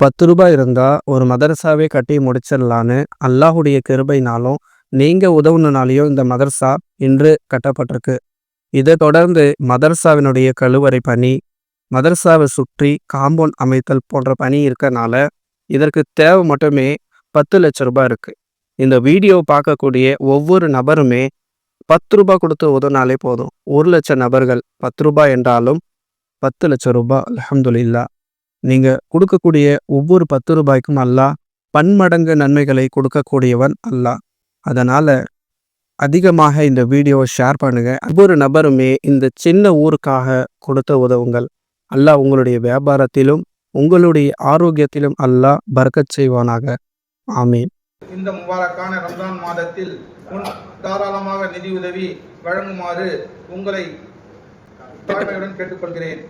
பத்து ரூபாய் இருந்தால் ஒரு மதரசாவே கட்டி முடிச்சிடலான்னு அல்லாஹுடைய கிருபைனாலும் நீங்கள் உதவுனாலையும் இந்த மதரசா இன்று கட்டப்பட்டிருக்கு. இதை தொடர்ந்து மதரசாவினுடைய கழுவறை பணி மதரசாவை சுற்றி காம்பவுண்ட் அமைத்தல் போன்ற பணி இருக்கனால இதற்கு தேவை மட்டுமே பத்து லட்ச ரூபாய் இருக்குது இந்த வீடியோ பார்க்கக்கூடிய ஒவ்வொரு நபருமே பத்து ரூபாய் கொடுத்து உதவினாலே போதும். ஒரு லட்சம் நபர்கள் பத்து ரூபாய் என்றாலும் பத்து லட்சம் ரூபாய் அலமதுல்லா நீங்க கொடுக்கக்கூடிய ஒவ்வொரு பத்து ரூபாய்க்கும் அல்லாஹ் பன்மடங்கு நன்மைகளை கொடுக்கக்கூடியவன் அல்லாஹ் அதனால அதிகமாக இந்த வீடியோவை ஷேர் பண்ணுங்க. ஒவ்வொரு நபருமே இந்த சின்ன ஊருக்காக கொடுத்த உதவுங்கள். அல்லாஹ் உங்களுடைய வியாபாரத்திலும் உங்களுடைய ஆரோக்கியத்திலும் அல்லாஹ் பறக்கச் செய்வானாக. ஆமீன். இந்த முபாரக்கான ரம்ஜான் மாதத்தில் தாராளமாக நிதியுதவி வழங்குமாறு உங்களை தாழ்மையுடன் கேட்டுக்கொள்கிறேன்.